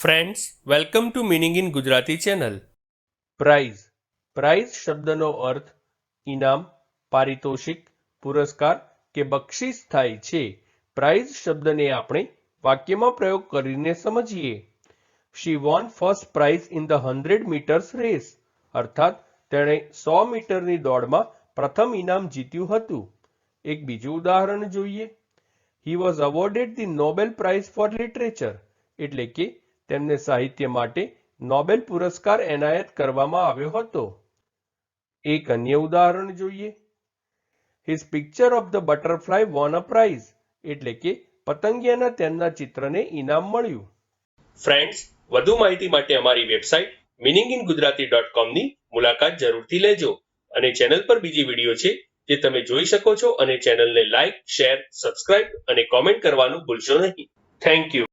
Friends welcome to meaning in Gujarati channel prize prize શબ્દનો અર્થ ઇનામ, પારિતોષિક, પુરસ્કાર કે બક્ષિસ થાય છે. પ્રાઇઝ શબ્દને આપણે વાક્યમાં પ્રયોગ કરીને સમજીએ. She won first prize in the hundred meters race અર્થાત, તેણે સો મીટરની દોડમાં પ્રથમ ઇનામ જીત્યું હતું. એક બીજું ઉદાહરણ જોઈએ. He was awarded the Nobel prize for literature એટલે કે તેમને સાહિત્ય માટે નોબેલ પુરસ્કાર એનાયત કરવામાં આવ્યો હતો. એક અન્ય ઉદાહરણ જોઈએ. His picture of the butterfly won a prize એટલે કે પતંગિયાના તેમના ચિત્રને ઇનામ મળ્યું. ફ્રેન્ડ્સ વધુ માહિતી માટે અમારી website meaning in Gujarati dot કોમની મુલાકાત જરૂરથી લેજો અને ચેનલ પર બીજી વીડિયો છે જે તમે જોઈ શકો છો અને ચેનલને લાઇક શેર સબસ્ક્રાઇબ અને કોમેન્ટ કરવાનું ભૂલશો નહીં. Thank you